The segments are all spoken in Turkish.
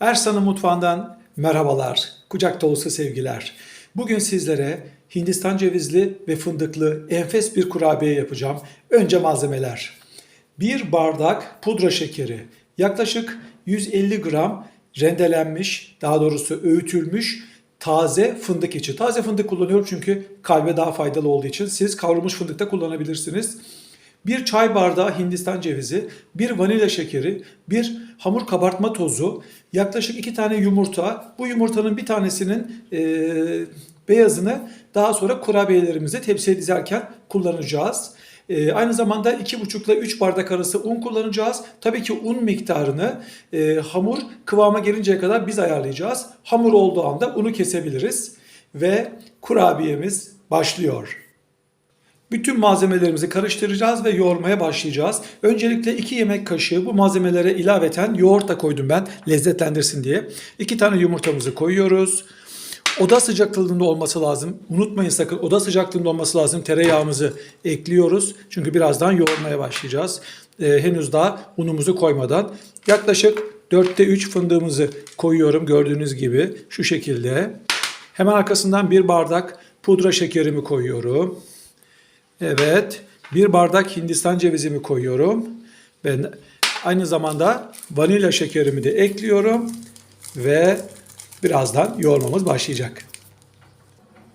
Ersan'ın mutfağından merhabalar, kucak dolusu sevgiler. Bugün sizlere Hindistan cevizli ve fındıklı enfes bir kurabiye yapacağım. Önce malzemeler. Bir bardak pudra şekeri, yaklaşık 150 gram rendelenmiş, daha doğrusu öğütülmüş taze fındık içi. Taze fındık kullanıyorum çünkü kalbe daha faydalı olduğu için. Siz kavrulmuş fındık da kullanabilirsiniz. Bir çay bardağı Hindistan cevizi, bir vanilya şekeri, bir hamur kabartma tozu, yaklaşık iki tane yumurta. Bu yumurtanın bir tanesinin e, beyazını daha sonra kurabiyelerimize tepsiye dizerken kullanacağız. E, aynı zamanda 2,5 ile 3 bardak arası un kullanacağız. Tabii ki un miktarını e, hamur kıvama gelinceye kadar biz ayarlayacağız. Hamur olduğu anda unu kesebiliriz. Ve kurabiyemiz başlıyor. Bütün malzemelerimizi karıştıracağız ve yoğurmaya başlayacağız. Öncelikle 2 yemek kaşığı bu malzemelere ilaveten yoğurt da koydum ben lezzetlendirsin diye. 2 tane yumurtamızı koyuyoruz. Oda sıcaklığında olması lazım. Unutmayın sakın oda sıcaklığında olması lazım. Tereyağımızı ekliyoruz. Çünkü birazdan yoğurmaya başlayacağız. Ee, henüz daha unumuzu koymadan. Yaklaşık 4'te 3 fındığımızı koyuyorum gördüğünüz gibi şu şekilde. Hemen arkasından bir bardak pudra şekerimi koyuyorum. Evet. Bir bardak Hindistan cevizimi koyuyorum. Ben aynı zamanda vanilya şekerimi de ekliyorum. Ve birazdan yoğurmamız başlayacak.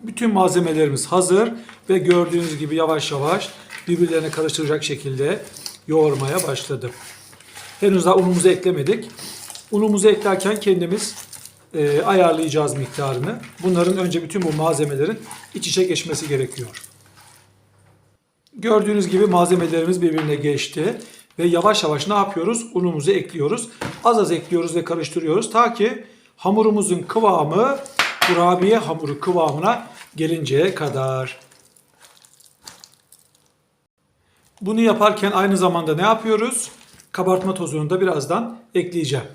Bütün malzemelerimiz hazır ve gördüğünüz gibi yavaş yavaş birbirlerine karıştıracak şekilde yoğurmaya başladım. Henüz daha unumuzu eklemedik. Unumuzu eklerken kendimiz e, ayarlayacağız miktarını. Bunların önce bütün bu malzemelerin iç içe geçmesi gerekiyor. Gördüğünüz gibi malzemelerimiz birbirine geçti. Ve yavaş yavaş ne yapıyoruz? Unumuzu ekliyoruz. Az az ekliyoruz ve karıştırıyoruz. Ta ki hamurumuzun kıvamı kurabiye hamuru kıvamına gelinceye kadar. Bunu yaparken aynı zamanda ne yapıyoruz? Kabartma tozunu da birazdan ekleyeceğim.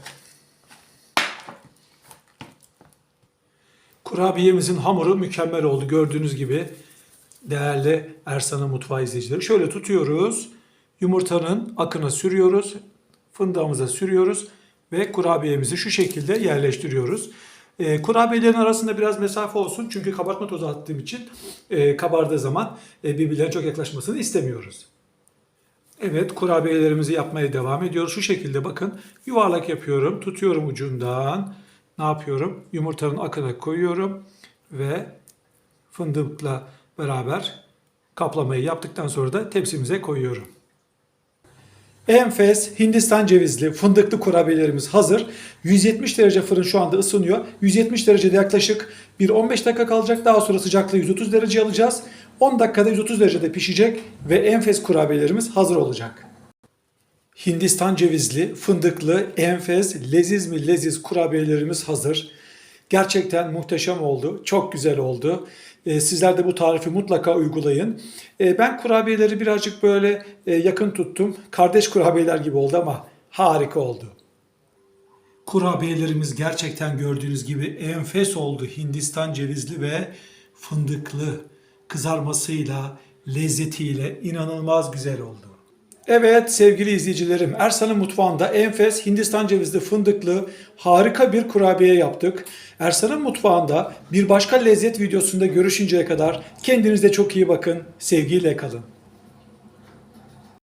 Kurabiyemizin hamuru mükemmel oldu gördüğünüz gibi değerli Ersan'ın mutfağı izleyicileri. Şöyle tutuyoruz. Yumurtanın akına sürüyoruz. Fındığımıza sürüyoruz. Ve kurabiyemizi şu şekilde yerleştiriyoruz. E, kurabiyelerin arasında biraz mesafe olsun. Çünkü kabartma tozu attığım için e, kabardığı zaman e, birbirlerine çok yaklaşmasını istemiyoruz. Evet kurabiyelerimizi yapmaya devam ediyoruz. Şu şekilde bakın yuvarlak yapıyorum. Tutuyorum ucundan. Ne yapıyorum? Yumurtanın akına koyuyorum. Ve fındıkla beraber kaplamayı yaptıktan sonra da tepsimize koyuyorum. Enfes Hindistan cevizli fındıklı kurabiyelerimiz hazır. 170 derece fırın şu anda ısınıyor. 170 derecede yaklaşık bir 15 dakika kalacak. Daha sonra sıcaklığı 130 derece alacağız. 10 dakikada 130 derecede pişecek ve enfes kurabiyelerimiz hazır olacak. Hindistan cevizli, fındıklı, enfes, leziz mi leziz kurabiyelerimiz hazır. Gerçekten muhteşem oldu. Çok güzel oldu. Ee, Sizler de bu tarifi mutlaka uygulayın. Ee, Ben kurabiyeleri birazcık böyle e, yakın tuttum. Kardeş kurabiyeler gibi oldu ama harika oldu. Kurabiyelerimiz gerçekten gördüğünüz gibi enfes oldu. Hindistan cevizli ve fındıklı kızarmasıyla, lezzetiyle inanılmaz güzel oldu. Evet sevgili izleyicilerim Ersan'ın mutfağında enfes Hindistan cevizli fındıklı harika bir kurabiye yaptık. Ersan'ın mutfağında bir başka lezzet videosunda görüşünceye kadar kendinize çok iyi bakın. Sevgiyle kalın.